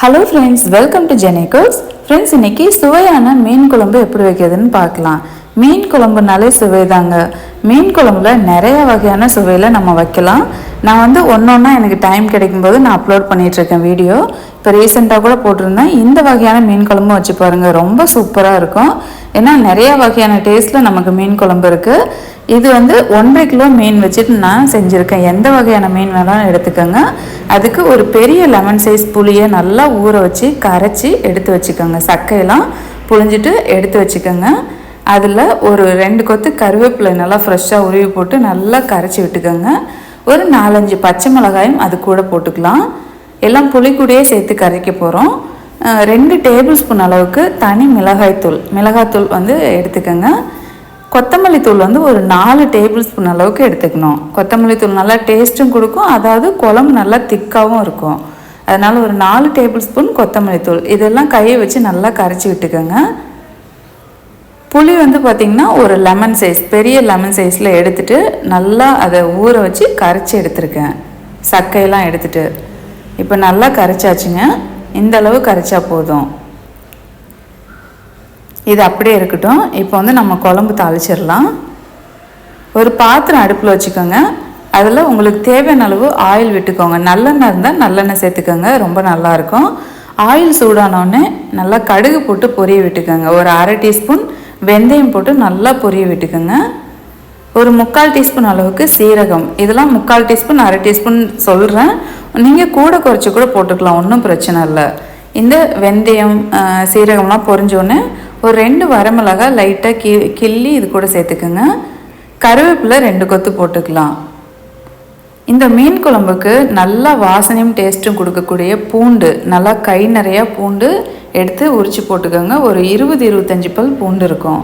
Hello friends welcome to ஜெனிகோஸ் friends இன்னைக்கு சுவையான மீன் குழம்பு எப்படி வைக்கிறதுன்னு பார்க்கலாம். மீன் குழம்புனாலே சுவைதாங்க. மீன் குழம்புல நிறைய வகையான சுவையில் நம்ம வைக்கலாம். நான் வந்து ஒன்று ஒன்றா எனக்கு டைம் கிடைக்கும்போது நான் அப்லோட் பண்ணிகிட்ருக்கேன் வீடியோ இப்போ ரீசெண்டாக கூட போட்டிருந்தேன். இந்த வகையான மீன் குழம்பு வச்சு பாருங்கள் ரொம்ப சூப்பராக இருக்கும். ஏன்னா நிறைய வகையான டேஸ்ட்டில் நமக்கு மீன் குழம்பு இருக்குது இது வந்து ஒன்றரை கிலோ மீன் வச்சுட்டு நான் செஞ்சுருக்கேன். எந்த வகையான மீன் வேணாலும் எடுத்துக்கோங்க. அதுக்கு ஒரு பெரிய லெமன் சைஸ் புளியை நல்லா ஊற வச்சு கரைச்சி எடுத்து வச்சுக்கோங்க. சக்கையெல்லாம் புழிஞ்சிட்டு எடுத்து வச்சுக்கோங்க. அதில் ஒரு ரெண்டு கொத்து கருவேப்பிலை நல்லா ஃப்ரெஷ்ஷாக உருவி போட்டு நல்லா கரைச்சி விட்டுக்கோங்க. ஒரு நாலஞ்சு பச்சை மிளகாயும் அது கூட போட்டுக்கலாம். எல்லாம் புளிக்கூடையே சேர்த்து கரைக்க போகிறோம் ரெண்டு டேபிள் ஸ்பூன் அளவுக்கு தனி மிளகாய்த்தூள். மிளகாய்த்தூள் வந்து எடுத்துக்கோங்க. கொத்தமல்லி தூள் வந்து ஒரு நாலு டேபிள் ஸ்பூன் அளவுக்கு எடுத்துக்கணும். கொத்தமல்லி தூள் நல்லா டேஸ்ட்டும் கொடுக்கும். அதாவது குழம்பு நல்லா திக்காகவும் இருக்கும். அதனால் ஒரு நாலு டேபிள் ஸ்பூன் கொத்தமல்லி தூள். இதெல்லாம் கையை வச்சு நல்லா கரைச்சி விட்டுக்கோங்க. புளி வந்து பார்த்திங்கன்னா ஒரு லெமன் சைஸ் பெரிய லெமன் சைஸில் எடுத்துட்டு நல்லா அதை ஊற வச்சு கரைச்சி எடுத்திருக்கேன். சக்கையெல்லாம் எடுத்துட்டு. இப்போ நல்லா கரைச்சாச்சுங்க. இந்த அளவு கரைச்சா போதும். இது அப்படியே இருக்கட்டும். இப்போ வந்து நம்ம குழம்பு தாளிச்சிடலாம். ஒரு பாத்திரம் அடுப்பில் வச்சுக்கோங்க. அதில் உங்களுக்கு தேவையான அளவு ஆயில் விட்டுக்கோங்க. நல்லெண்ணெய் இருந்தால் நல்லெண்ணெய் சேர்த்துக்கோங்க. ரொம்ப நல்லாயிருக்கும் ஆயில் சூடானோடனே நல்லா கடுகு போட்டு பொரிய விட்டுக்கோங்க. ஒரு அரை டீஸ்பூன் வெந்தயம் போட்டு நல்லா பொரிய விட்டுக்கோங்க. ஒரு முக்கால் டீஸ்பூன் அளவுக்கு சீரகம். இதெல்லாம் முக்கால் டீஸ்பூன் அரை டீஸ்பூன் சொல்கிறேன் நீங்கள் கூட குறைச்சி கூட போட்டுக்கலாம் ஒன்றும் பிரச்சனை இல்லை. இந்த வெந்தயம் சீரகம்லாம் பொரிஞ்சோடனே ஒரு ரெண்டு வரமிளகாய் லைட்டாக கி கிள்ளி இது கூட சேர்த்துக்குங்க. கருவேப்பிலை ரெண்டு கொத்து போட்டுக்கலாம். இந்த மீன் குழம்புக்கு நல்லா வாசனையும் டேஸ்ட்டும் கொடுக்கக்கூடிய பூண்டு நல்லா கை நிறையா பூண்டு எடுத்து உரிச்சு போட்டுக்கோங்க. ஒரு இருபது இருபத்தஞ்சி பல் பூண்டு இருக்கும்.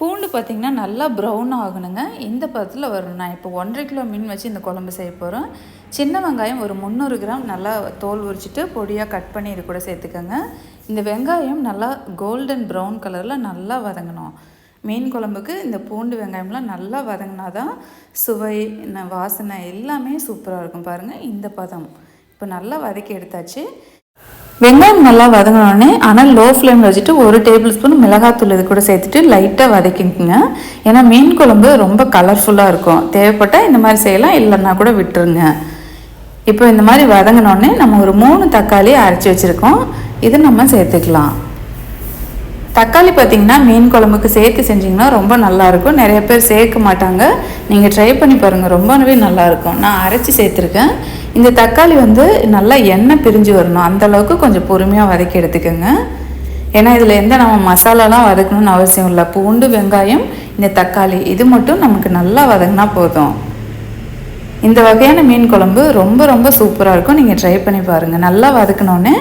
பூண்டு பார்த்திங்கன்னா நல்லா ப்ரௌன் ஆகணுங்க. இந்த பதத்தில் வரும் நான் இப்போ ஒன்றரை கிலோ மீன் வச்சு இந்த குழம்பு செய்ய போகிறோம் சின்ன வெங்காயம் ஒரு முந்நூறு கிராம் நல்லா தோல் உரிச்சிட்டு பொடியாக கட் பண்ணி இது கூட சேர்த்துக்கோங்க. இந்த வெங்காயம் நல்லா கோல்டன் ப்ரௌன் கலரில் நல்லா வதங்கணும். மீன் குழம்புக்கு இந்த பூண்டு வெங்காயம்லாம் நல்லா வதங்கினா தான் சுவை வாசனை எல்லாமே சூப்பராக இருக்கும். பாருங்கள் இந்த பதம். இப்போ நல்லா வதக்கி எடுத்தாச்சு. வெங்காயம் நல்லா வதங்கினோடனே ஆனால் லோ ஃப்ளேமில் வச்சுட்டு ஒரு டேபிள் ஸ்பூன் மிளகாத்தூள் இது கூட சேர்த்துட்டு லைட்டாக வதக்கிக்கோங்க. ஏன்னா மீன் குழம்பு ரொம்ப கலர்ஃபுல்லாக இருக்கும். தேவைப்பட்டால் இந்த மாதிரி செய்யலாம் இல்லைன்னா கூட விட்டுருங்க. இப்போ இந்த மாதிரி வதங்கினோடனே நம்ம ஒரு மூணு தக்காளி அரைச்சி வச்சுருக்கோம். இதை நம்ம சேர்த்துக்கலாம். தக்காளி பார்த்தீங்கன்னா மீன் குழம்புக்கு சேர்த்து செஞ்சிங்கன்னா ரொம்ப நல்லாயிருக்கும். நிறைய பேர் சேர்க்க மாட்டாங்க. நீங்கள் ட்ரை பண்ணி பாருங்கள் ரொம்பவே நல்லாயிருக்கும். நான் அரைச்சி சேர்த்துருக்கேன். இந்த தக்காளி வந்து நல்லா எண்ணெய் பிரிஞ்சு வரணும். அந்த அளவுக்கு கொஞ்சம் பொறுமையாக வதக்கி எடுத்துக்கோங்க. ஏன்னா இதில் எந்த நம்ம மசாலாலாம் வதக்கணும்னு அவசியம் இல்லை. பூண்டு வெங்காயம் இந்த தக்காளி இது மட்டும் நமக்கு நல்லா வதங்கினா போதும். இந்த வகையான மீன் குழம்பு ரொம்ப ரொம்ப சூப்பராக இருக்கும். நீங்கள் ட்ரை பண்ணி பாருங்கள் நல்லா வதக்கினோன்னே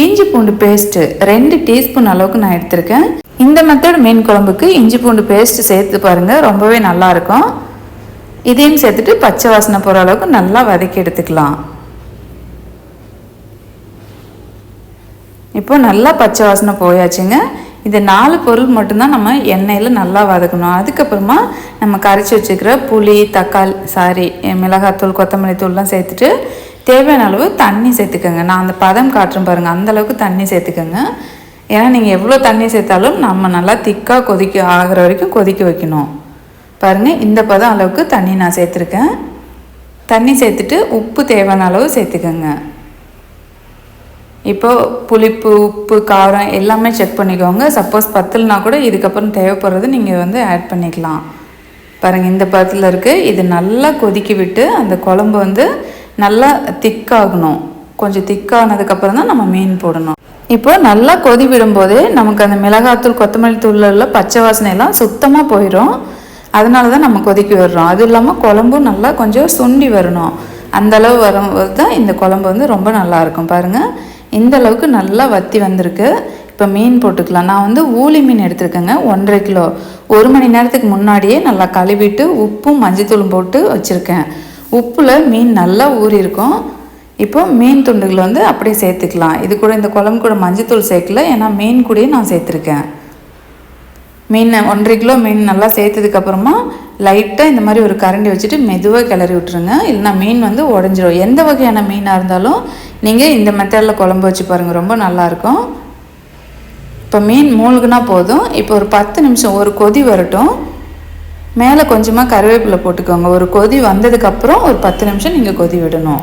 இஞ்சி பூண்டு பேஸ்ட்டு ரெண்டு டீஸ்பூன் அளவுக்கு நான் எடுத்திருக்கேன். இந்த மெத்தட் மீன் குழம்புக்கு இஞ்சி பூண்டு பேஸ்ட் சேர்த்து பாருங்கள் ரொம்பவே நல்லா இருக்கும். இதையும் சேர்த்துட்டு பச்சை வாசனை போகிற அளவுக்கு நல்லா வதக்கி எடுத்துக்கலாம். இப்போ நல்லா பச்சை வாசனை போயாச்சுங்க. இந்த நாலு பொருள் மட்டும்தான் நம்ம எண்ணெயில் நல்லா வதக்கணும். அதுக்கப்புறமா நம்ம கரைச்சி வச்சுக்கிற புளி தக்காளி சாரி மிளகாத்தூள் கொத்தமல்லி தூள்லாம் சேர்த்துட்டு தேவையான அளவு தண்ணி சேர்த்துக்கோங்க. நான் அந்த பதம் காட்டுறேன் பாருங்கள் அந்தளவுக்கு தண்ணி சேர்த்துக்கோங்க. ஏன்னா நீங்கள் எவ்வளோ தண்ணி சேர்த்தாலும் நம்ம நல்லா திக்காக கொதிக்க ஆகிற வரைக்கும் கொதிக்க வைக்கணும். பாருங்கள் இந்த பதம் அளவுக்கு தண்ணி நான் சேர்த்துருக்கேன். தண்ணி சேர்த்துட்டு உப்பு தேவையான அளவு சேர்த்துக்கோங்க. இப்போது புளிப்பு உப்பு காரம் எல்லாமே செக் பண்ணிக்கோங்க. சப்போஸ் பத்தலைனா கூட இதுக்கப்புறம் தேவைப்படுறது நீங்கள் வந்து ஆட் பண்ணிக்கலாம். பாருங்கள் இந்த பதத்தில் இருக்குது இது நல்லா கொதிக்க விட்டு அந்த குழம்பு வந்து நல்லா திக்காகணும். கொஞ்சம் திக்கானதுக்கப்புறம் தான் நம்ம மீன் போடணும். இப்போ நல்லா கொதி விடும்போதே நமக்கு அந்த மிளகாத்தூள் கொத்தமல்லி தூள்ல உள்ள பச்சை வாசனை எல்லாம் சுத்தமாக போயிடும் அதனால தான் நம்ம கொதிக்க விடுறோம். அது இல்லாமல் குழம்பும் நல்லா கொஞ்சம் சுண்டி வரணும். அந்த அளவு வரும்போது தான் இந்த குழம்பு வந்து ரொம்ப நல்லா இருக்கும். பாருங்கள் இந்த அளவுக்கு நல்லா வத்தி வந்திருக்கு. இப்போ மீன் போட்டுக்கலாம். நான் வந்து ஊளி மீன் எடுத்திருக்கேங்க ஒன்றரை கிலோ. ஒரு மணி நேரத்துக்கு முன்னாடியே நல்லா கழுவிட்டு உப்பும் மஞ்சத்தூளும் போட்டு வச்சுருக்கேன். உப்பில் மீன் நல்லா ஊறியிருக்கும் இப்போ மீன் துண்டுகளை வந்து அப்படியே சேர்த்துக்கலாம். இது கூட இந்த குழம்பு கூட மஞ்சத்தூள் சேர்க்கல ஏன்னா மீன் கூடயே நான் சேர்த்துருக்கேன். மீன் ஒன்றரை கிலோ மீன் நல்லா சேர்த்ததுக்கப்புறமா லைட்டாக இந்த மாதிரி ஒரு கரண்டி வச்சுட்டு மெதுவாக கிளறி விட்டுருங்க. இல்லைன்னா மீன் வந்து உடஞ்சிரும். எந்த வகையான மீனாக இருந்தாலும் நீங்கள் இந்த மெத்தடில் குழம்பு வச்சு பாருங்கள் ரொம்ப நல்லாயிருக்கும் இப்போ மீன் மூழ்குனா போதும். இப்போ ஒரு பத்து நிமிஷம் ஒரு கொதி வரட்டும். மேலே கொஞ்சமாக கருவேப்பிலை போட்டுக்கோங்க. ஒரு கொதி வந்ததுக்கப்புறம் ஒரு பத்து நிமிஷம் நீங்கள் கொதி விடணும்.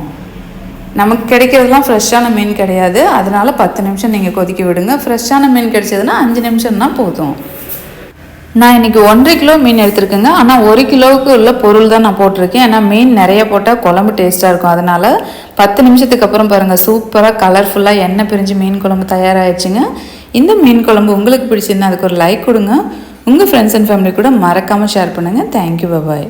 நமக்கு கிடைக்கிறதுலாம் ஃப்ரெஷ்ஷான மீன் கிடையாது. அதனால் பத்து நிமிஷம் நீங்கள் கொதிக்க விடுங்க. ஃப்ரெஷ்ஷான மீன் கிடைச்சதுன்னா அஞ்சு நிமிஷம்னா போதும். நான் இன்றைக்கி ஒன்றரை கிலோ மீன் எடுத்திருக்கேங்க. ஆனால் ஒரு கிலோவுக்கு உள்ள பொருள் தான் நான் போட்டிருக்கேன். ஏன்னா மீன் நிறைய போட்டால் குழம்பு டேஸ்ட்டாக இருக்கும். அதனால் பத்து நிமிஷத்துக்கு அப்புறம் பாருங்கள் சூப்பராக கலர்ஃபுல்லாக எண்ணெய் பிரிஞ்சு மீன் குழம்பு தயாராகிடுச்சுங்க இந்த மீன் குழம்பு உங்களுக்கு பிடிச்சிருந்தா அதுக்கு ஒரு லைக் கொடுங்க. உங்கள் ஃப்ரெண்ட்ஸ் அண்ட் ஃபேமிலி கூட மறக்காமல் ஷேர் பண்ணுங்கள் தேங்க்யூ பாய்